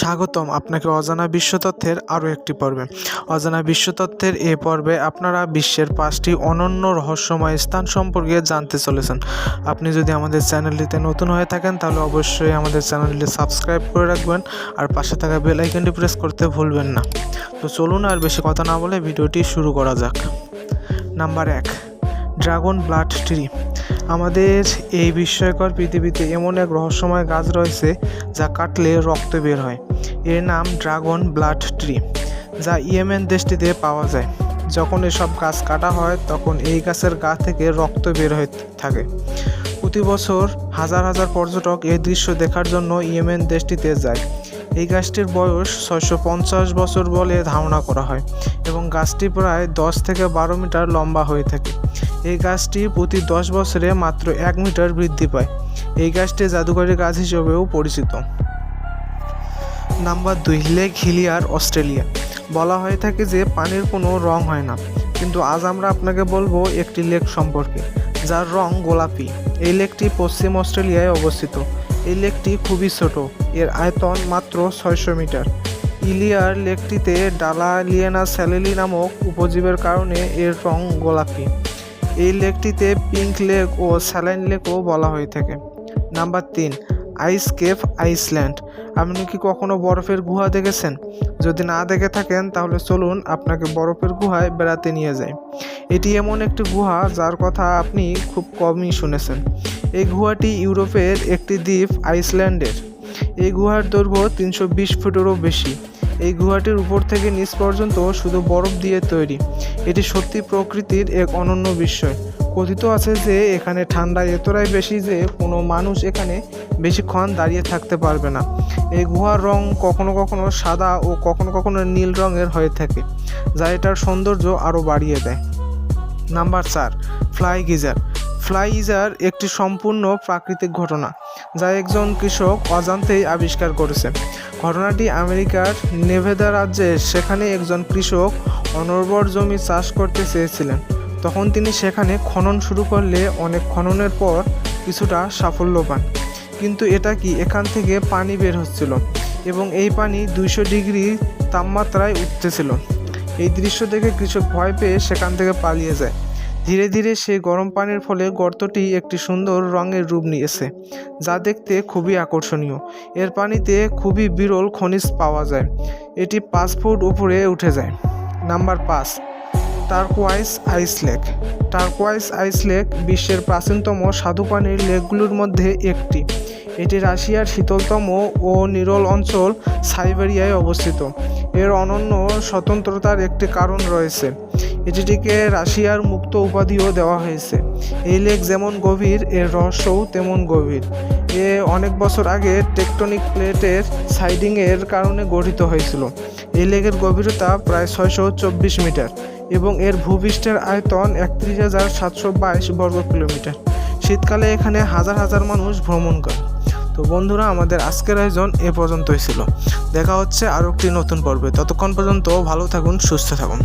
স্বাগতম আপনাকে অজানা বিশ্ব তথ্যের আরও একটি পর্বে। অজানা বিশ্ব তথ্যের এ পর্বে আপনারা বিশ্বের পাঁচটি অনন্য রহস্যময় স্থান সম্পর্কে জানতে চলেছেন। আপনি যদি আমাদের চ্যানেলটিতে নতুন হয়ে থাকেন, তাহলে অবশ্যই আমাদের চ্যানেলটি সাবস্ক্রাইব করে রাখবেন আর পাশে থাকা বেল আইকনটি প্রেস করতে ভুলবেন না। তো চলুন আর বেশি কথা না বলে ভিডিওটি শুরু করা যাক। নাম্বার এক, ড্রাগন ব্লাড ট্রি। আমাদের এই বিস্ময়কর পৃথিবীতে এমন এক রহস্যময় গাছ রয়েছে যা কাটলে রক্ত বের হয়। এর নাম ড্রাগন ব্লাড ট্রি, যা ইয়েমেন দেশটিতে পাওয়া যায়। যখন এসব গাছ কাটা হয়, তখন এই গাছের গা থেকে রক্ত বের হয়ে থাকে। প্রতি বছর হাজার হাজার পর্যটক এই দৃশ্য দেখার জন্য ইয়েমেন দেশটিতে যায়। এই গাছটির বয়স ছয়শো পঞ্চাশ বছর বলে ধারণা করা হয় এবং গাছটি প্রায় দশ থেকে বারো মিটার লম্বা হয়ে থাকে। এই গাছটি প্রতি দশ বছরে মাত্র এক মিটার বৃদ্ধি পায়। এই গাছটি জাদুকরী গাছ হিসেবেও পরিচিত। নাম্বার দুই, লেক হিলিয়ার, অস্ট্রেলিয়া। বলা হয়ে থাকে যে পানির কোনো রং হয় না, কিন্তু আজ আমরা আপনাকে বলব একটি লেক সম্পর্কে, যার রং গোলাপি। এই লেকটি পশ্চিম অস্ট্রেলিয়ায় অবস্থিত। এই লেকটি খুবই ছোট। এর আয়তন মাত্র ছয়শো মিটার। ইলিয়ার লেকটিতে ডালালিয়ানা স্যালেলি নামক উপজীবের কারণে এর রং গোলাপি। এই লেকটিতে পিঙ্ক লেক ও স্যালাইন লেকও বলা হয়ে থাকে। নাম্বার তিন আইস কেভ আইসল্যান্ড আপনি কি কখনো বরফের গুহা দেখেছেন? যদি না দেখে থাকেন, তাহলে চলুন আপনাকে বরফের গুহায় বেড়াতে নিয়ে যাই। এটি এমন একটি গুহা, যার কথা আপনি খুব কমই শুনেছেন। এই গুহাটি ইউরোপের একটি দ্বীপ আইসল্যান্ডের। এই গুহার দৈর্ঘ্য তিনশো বিশ ফুটেরও বেশি। এই গুহাটির উপর থেকে নিচ পর্যন্ত শুধু বরফ দিয়ে তৈরি। এটি সত্যি প্রকৃতির এক অনন্য বিস্ময়। কথিত আছে যে, এখানে ঠান্ডা এতটাই বেশি যে, কোনো মানুষ এখানে বেশিক্ষণ দাঁড়িয়ে থাকতে পারবে না। এই গুহার রং কখনো কখনো সাদা ও কখনো কখনো নীল রঙের হয়ে থাকে, যা এটার সৌন্দর্য আরও বাড়িয়ে দেয়। নাম্বার চার, ফ্লাই গিজার। ফ্লাই ইজার একটি সম্পূর্ণ প্রাকৃতিক ঘটনা, যা একজন কৃষক অজান্তেই আবিষ্কার করেছে। ঘটনাটি আমেরিকার নেভেদা রাজ্যে সেখানে একজন কৃষক অনর্বর জমি চাষ করতে চেয়েছিলেন। তখন তিনি সেখানে খনন শুরু করলে অনেক খননের পর কিছুটা সাফল্য পান। কিন্তু এটা কি? এখান থেকে পানি বের হচ্ছিল এবং এই পানি দুইশো ডিগ্রি তাপমাত্রায় উঠতেছিল। এই দৃশ্য দেখে কৃষক ভয় পেয়ে সেখান থেকে পালিয়ে যায়। ধীরে ধীরে সেই গরম পানির ফলে গর্তটি একটি সুন্দর রঙের রূপ নিয়েছে, যা দেখতে খুবই আকর্ষণীয়। এর পানিতে খুবই বিরল খনিজ পাওয়া যায়। এটি পাঁচ ফুট উপরে উঠে যায়। নাম্বার পাঁচ টার্কোয়াইস আইস লেক। টার্কোয়াইস আইস লেক বিশ্বের প্রাচীনতম স্বাদুপানির লেকগুলোর মধ্যে একটি। এটি রাশিয়ার শীতলতম ও নিরল অঞ্চল সাইবেরিয়ায় অবস্থিত। এর অনন্য স্বতন্ত্রতার একটি কারণ রয়েছে। এটিটিকে রাশিয়ার মুক্ত উপাধিও দেওয়া হয়েছে। এই লেক যেমন গভীর, এর রহস্যও তেমন গভীর। এ অনেক বছর আগে টেকটনিক প্লেটের সাইডিংয়ের কারণে গঠিত হয়েছিল। এই লেকের গভীরতা প্রায় ছয়শো চব্বিশ মিটার এবং এর ভূপৃষ্ঠের আয়তন একত্রিশ হাজার সাতশো বাইশ বর্গ কিলোমিটার শীতকালে এখানে হাজার হাজার মানুষ ভ্রমণ করে। তো বন্ধুরা, আমাদের আজকের আয়োজন এ পর্যন্তই ছিল। দেখা হচ্ছে আরও একটি নতুন পর্বে। ততক্ষণ পর্যন্ত ভালো থাকুন, সুস্থ থাকুন।